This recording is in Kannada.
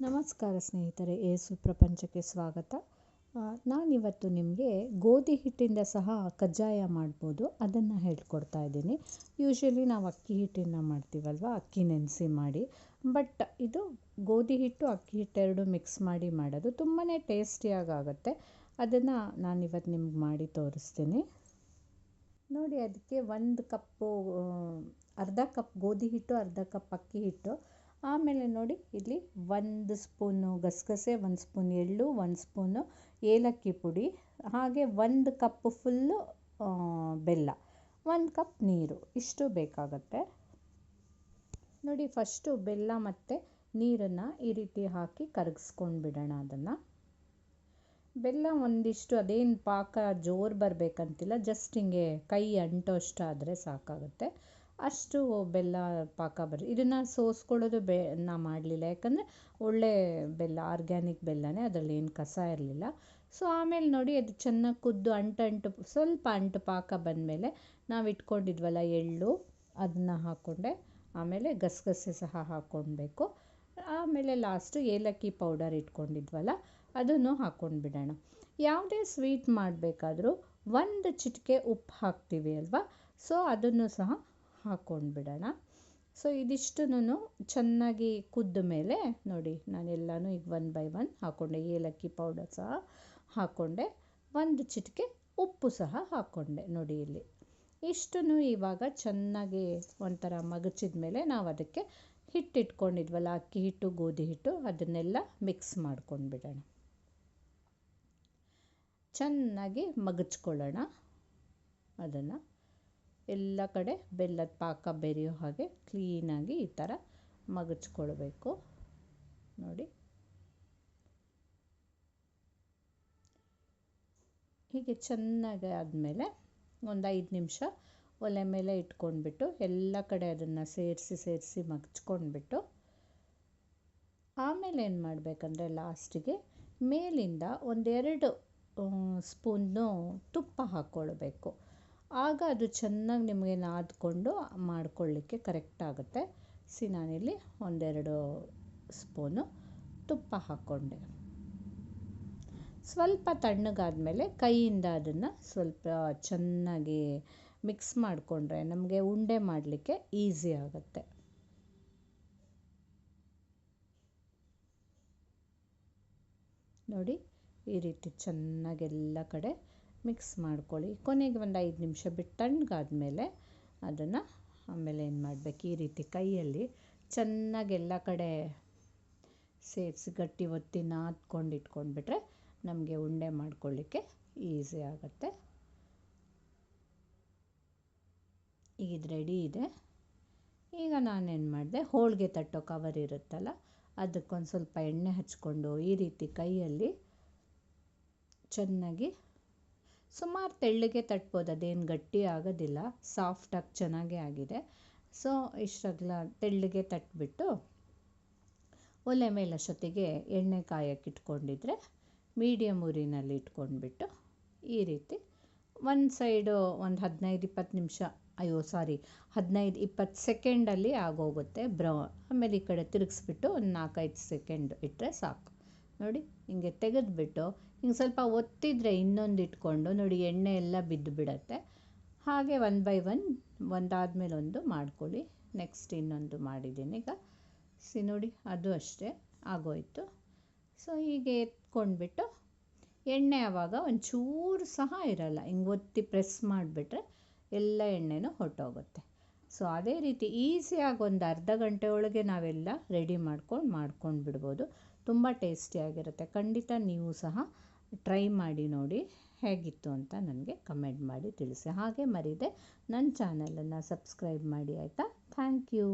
ನಮಸ್ಕಾರ ಸ್ನೇಹಿತರೆ, ಏಸು ಪ್ರಪಂಚಕ್ಕೆ ಸ್ವಾಗತ. ನಾನಿವತ್ತು ನಿಮಗೆ ಗೋಧಿ ಹಿಟ್ಟಿಂದ ಸಹ ಕಜ್ಜಾಯ ಮಾಡ್ಬೋದು, ಅದನ್ನು ಹೇಳ್ಕೊಡ್ತಾ ಇದ್ದೀನಿ. ಯೂಶ್ವಲಿ ನಾವು ಅಕ್ಕಿ ಹಿಟ್ಟಿಂದ ಮಾಡ್ತೀವಲ್ವ, ಅಕ್ಕಿ ನೆನೆಸಿ ಮಾಡಿ. ಬಟ್ ಇದು ಗೋಧಿ ಹಿಟ್ಟು, ಅಕ್ಕಿ ಹಿಟ್ಟು ಎರಡು ಮಿಕ್ಸ್ ಮಾಡಿ ಮಾಡೋದು ತುಂಬಾ ಟೇಸ್ಟಿಯಾಗಿ ಆಗುತ್ತೆ ಅದನ್ನು ನಾನಿವತ್ತು ನಿಮ್ಗೆ ಮಾಡಿ ತೋರಿಸ್ತೀನಿ. ನೋಡಿ, ಅದಕ್ಕೆ ಒಂದು ಕಪ್ಪು ಅರ್ಧ ಕಪ್ ಗೋಧಿ ಹಿಟ್ಟು, ಅರ್ಧ ಕಪ್ ಅಕ್ಕಿ ಹಿಟ್ಟು. ಆಮೇಲೆ ನೋಡಿ, ಇಲ್ಲಿ ಒಂದು ಸ್ಪೂನು ಗಸಗಸೆ, ಒಂದು ಸ್ಪೂನ್ ಎಳ್ಳು, ಒಂದು ಸ್ಪೂನು ಏಲಕ್ಕಿ ಪುಡಿ, ಹಾಗೆ ಒಂದು ಕಪ್ ಫುಲ್ಲು ಬೆಲ್ಲ, ಒಂದು ಕಪ್ ನೀರು, ಇಷ್ಟು ಬೇಕಾಗತ್ತೆ. ನೋಡಿ, ಫಸ್ಟು ಬೆಲ್ಲ ಮತ್ತು ನೀರನ್ನು ಈ ರೀತಿ ಹಾಕಿ ಕರಗಿಸ್ಕೊಂಡು ಬಿಡೋಣ ಅದನ್ನು. ಬೆಲ್ಲ ಒಂದಿಷ್ಟು, ಅದೇನು ಪಾಕ ಜೋರು ಬರಬೇಕಂತಿಲ್ಲ, ಜಸ್ಟ್ ಹಿಂಗೆ ಕೈ ಅಂಟೋಷ್ಟಾದರೆ ಸಾಕಾಗುತ್ತೆ. ಅಷ್ಟು ಬೆಲ್ಲ ಪಾಕ ಬರ, ಇದನ್ನು ಸೋಸ್ಕೊಳ್ಳೋದು ಬೆ, ನಾ ಮಾಡಲಿಲ್ಲ. ಯಾಕಂದರೆ ಒಳ್ಳೆ ಬೆಲ್ಲ ಆರ್ಗ್ಯಾನಿಕ್ ಬೆಲ್ಲನೇ ಅದರಲ್ಲಿ ಏನು ಕಸ ಇರಲಿಲ್ಲ. ಸೊ ಆಮೇಲೆ ನೋಡಿ ಅದು ಚೆನ್ನಾಗಿ ಕುದ್ದು ಅಂಟು ಅಂಟು, ಸ್ವಲ್ಪ ಅಂಟು ಪಾಕ ಬಂದಮೇಲೆ ನಾವು ಇಟ್ಕೊಂಡಿದ್ವಲ್ಲ ಎಳ್ಳು ಅದನ್ನ ಹಾಕ್ಕೊಂಡೆ ಆಮೇಲೆ ಗಸಗಸೆ ಸಹ ಹಾಕ್ಕೊಳ್ಬೇಕು ಆಮೇಲೆ ಲಾಸ್ಟು ಏಲಕ್ಕಿ ಪೌಡರ್ ಇಟ್ಕೊಂಡಿದ್ವಲ್ಲ, ಅದನ್ನು ಹಾಕ್ಕೊಂಡು ಬಿಡೋಣ ಯಾವುದೇ ಸ್ವೀಟ್ ಮಾಡಬೇಕಾದ್ರೂ ಒಂದು ಚಿಟಿಕೆ ಉಪ್ಪು ಹಾಕ್ತೀವಿ ಅಲ್ವಾ? ಸೊ ಅದನ್ನು ಸಹ ಹಾಕ್ಕೊಂಡು ಬಿಡೋಣ ಸೊ ಇದಿಷ್ಟನ್ನು ಚೆನ್ನಾಗಿ ಕುದ್ದ ಮೇಲೆ ನೋಡಿ, ನಾನೆಲ್ಲನೂ ಈಗ ಒನ್ ಬೈ ಒನ್ ಹಾಕ್ಕೊಂಡೆ ಏಲಕ್ಕಿ ಪೌಡರ್ ಸಹ ಹಾಕ್ಕೊಂಡೆ ಒಂದು ಚಿಟಿಕೆ ಉಪ್ಪು ಸಹ ಹಾಕ್ಕೊಂಡೆ ನೋಡಿ ಇಲ್ಲಿ. ಇಷ್ಟನ್ನು ಇವಾಗ ಚೆನ್ನಾಗಿ ಒಂಥರ ಮಗಚಿದ ಮೇಲೆ ನಾವು ಅದಕ್ಕೆ ಹಿಟ್ಟು ಇಟ್ಕೊಂಡಿದ್ವಲ್ಲ ಅಕ್ಕಿ ಹಿಟ್ಟು, ಗೋಧಿ ಹಿಟ್ಟು, ಅದನ್ನೆಲ್ಲ ಮಿಕ್ಸ್ ಮಾಡ್ಕೊಂಡು ಬಿಡೋಣ ಚೆನ್ನಾಗಿ ಮಗಚ್ಕೊಳ್ಳೋಣ ಅದನ್ನು. ಎಲ್ಲ ಕಡೆ ಬೆಲ್ಲದ ಪಾಕ ಬೆರೆಯೋ ಹಾಗೆ ಕ್ಲೀನಾಗಿ ಈ ಥರ ಮಗಚ್ಕೊಳ್ಬೇಕು. ನೋಡಿ. ಹೀಗೆ ಚೆನ್ನಾಗಿ ಆದಮೇಲೆ ಒಂದು ಐದು ನಿಮಿಷ ಒಲೆ ಮೇಲೆ ಇಟ್ಕೊಂಡ್ಬಿಟ್ಟು ಎಲ್ಲ ಕಡೆ ಅದನ್ನು ಸೇರಿಸಿ ಸೇರಿಸಿ ಮಗ್ಚ್ಕೊಂಡ್ಬಿಟ್ಟು ಆಮೇಲೆ ಏನು ಮಾಡಬೇಕಂದ್ರೆ ಲಾಸ್ಟಿಗೆ ಮೇಲಿಂದ ಒಂದೆರಡು ಸ್ಪೂನು ತುಪ್ಪ ಹಾಕ್ಕೊಳ್ಬೇಕು. ಆಗ ಅದು ಚೆನ್ನಾಗಿ ನಿಮಗೆ ನಾದ್ಕೊಂಡು ಮಾಡ್ಕೊಳ್ಳಿಕ್ಕೆ ಕರೆಕ್ಟ್ ಆಗುತ್ತೆ. ಸಿ ನಾನಿಲ್ಲಿ ಒಂದೆರಡು ಸ್ಪೂನು ತುಪ್ಪ ಹಾಕ್ಕೊಂಡೆ. ಸ್ವಲ್ಪ ತಣ್ಣಗಾದಮೇಲೆ ಕೈಯಿಂದ ಅದನ್ನು ಸ್ವಲ್ಪ ಚೆನ್ನಾಗಿ ಮಿಕ್ಸ್ ಮಾಡಿಕೊಂಡ್ರೆ ನಮಗೆ ಉಂಡೆ ಮಾಡಲಿಕ್ಕೆ ಈಸಿ ಆಗುತ್ತೆ. ನೋಡಿ, ಈ ರೀತಿ ಚೆನ್ನಾಗೆಲ್ಲ ಕಡೆ ಮಿಕ್ಸ್ ಮಾಡ್ಕೊಳ್ಳಿ. ಕೊನೆಗೆ ಒಂದು ಐದು ನಿಮಿಷ ಬಿಟ್ಟು ತಣ್ಣಗಾದ್ಮೇಲೆ ಅದನ್ನು ಆಮೇಲೆ ಏನು ಮಾಡಬೇಕು? ಈ ರೀತಿ ಕೈಯಲ್ಲಿ ಚೆನ್ನಾಗಿ ಎಲ್ಲ ಕಡೆ ಸೇರಿಸಿ ಗಟ್ಟಿ ಒತ್ತಿ ನಾದ್ಕೊಂಡು ಇಟ್ಕೊಂಡ್ಬಿಟ್ರೆ ನಮಗೆ ಉಂಡೆ ಮಾಡ್ಕೊಳ್ಳಿಕ್ಕೆ ಈಸಿ ಆಗುತ್ತೆ. ಈಗ ಇದು ರೆಡಿ ಇದೆ. ಈಗ ನಾನೇನು ಮಾಡಿದೆ? ಹೋಳಿಗೆ ತಟ್ಟೋ ಕವರ್ ಇರುತ್ತಲ್ಲ, ಅದಕ್ಕೊಂದು ಸ್ವಲ್ಪ ಎಣ್ಣೆ ಹಚ್ಕೊಂಡು ಈ ರೀತಿ ಕೈಯಲ್ಲಿ ಚೆನ್ನಾಗಿ ಸುಮಾರು ತೆಳ್ಳಗೆ ತಟ್ಬೋದು, ಅದೇನು ಗಟ್ಟಿ ಆಗೋದಿಲ್ಲ ಸಾಫ್ಟಾಗಿ ಚೆನ್ನಾಗೇ ಆಗಿದೆ. ಸೊ ಇಷ್ಟಾಗಲ ತೆಳ್ಳಗೆ ತಟ್ಬಿಟ್ಟು ಒಲೆ ಮೇಲೆ ಅಷ್ಟೊತ್ತಿಗೆ ಎಣ್ಣೆ ಕಾಯಕ್ಕೆ ಇಟ್ಕೊಂಡಿದ್ರೆ ಮೀಡಿಯಮ್ ಉರಿನಲ್ಲಿ ಇಟ್ಕೊಂಡ್ಬಿಟ್ಟು ಈ ರೀತಿ ಒಂದು ಸೈಡು ಒಂದು ಹದಿನೈದು ಇಪ್ಪತ್ತು ನಿಮಿಷ, ಅಯ್ಯೋ ಸಾರಿ ಹದಿನೈದು ಇಪ್ಪತ್ತು ಸೆಕೆಂಡಲ್ಲಿ ಆಗೋಗುತ್ತೆ ಬ್ರೌ ಆಮೇಲೆ ಈ ಕಡೆ ತಿರುಗಿಸ್ಬಿಟ್ಟು ಒಂದು ನಾಲ್ಕೈದು ಸೆಕೆಂಡ್ ಇಟ್ಟರೆ ಸಾಕು. ನೋಡಿ, ಹಿಂಗೆ ತೆಗೆದುಬಿಟ್ಟು ಹಿಂಗೆ ಸ್ವಲ್ಪ ಒತ್ತಿದರೆ ಇನ್ನೊಂದು ಇಟ್ಕೊಂಡು ನೋಡಿ, ಎಣ್ಣೆ ಎಲ್ಲ ಬಿದ್ದು ಬಿಡತ್ತೆ. ಹಾಗೆ ಒನ್ ಬೈ ಒನ್ ಒಂದಾದ್ಮೇಲೆ ಒಂದು ಮಾಡ್ಕೊಳ್ಳಿ. ನೆಕ್ಸ್ಟ್ ಇನ್ನೊಂದು ಮಾಡಿದ್ದೀನಿ ಈಗ. ಸಿ ನೋಡಿ, ಅದು ಅಷ್ಟೇ ಆಗೋಯ್ತು. ಸೊ ಹೀಗೆ ಎತ್ಕೊಂಡ್ಬಿಟ್ಟು ಎಣ್ಣೆ ಆವಾಗ ಒಂಚೂರು ಸಹ ಇರಲ್ಲ. ಹಿಂಗೆ ಒತ್ತಿ ಪ್ರೆಸ್ ಮಾಡಿಬಿಟ್ರೆ ಎಲ್ಲ ಎಣ್ಣೆನೂ ಹೊಟ್ಟೋಗುತ್ತೆ ಸೊ ಅದೇ ರೀತಿ ಈಸಿಯಾಗಿ ಒಂದು ಅರ್ಧ ಗಂಟೆ ಒಳಗೆ ನಾವೆಲ್ಲ ರೆಡಿ ಮಾಡ್ಕೊಂಡು ಮಾಡ್ಕೊಂಡು ಬಿಡ್ಬೋದು ತುಂಬ ಟೇಸ್ಟಿಯಾಗಿರುತ್ತೆ ಖಂಡಿತ ನೀವು ಸಹ ಟ್ರೈ ಮಾಡಿ ನೋಡಿ ಹೇಗಿತ್ತು ಅಂತ ನನಗೆ ಕಮೆಂಟ್ ಮಾಡಿ ತಿಳಿಸಿ. ಹಾಗೆ ಮರೀದೆ ನನ್ನ ಚಾನಲನ್ನು ಸಬ್ಸ್ಕ್ರೈಬ್ ಮಾಡಿ ಆಯಿತಾ? Thank you.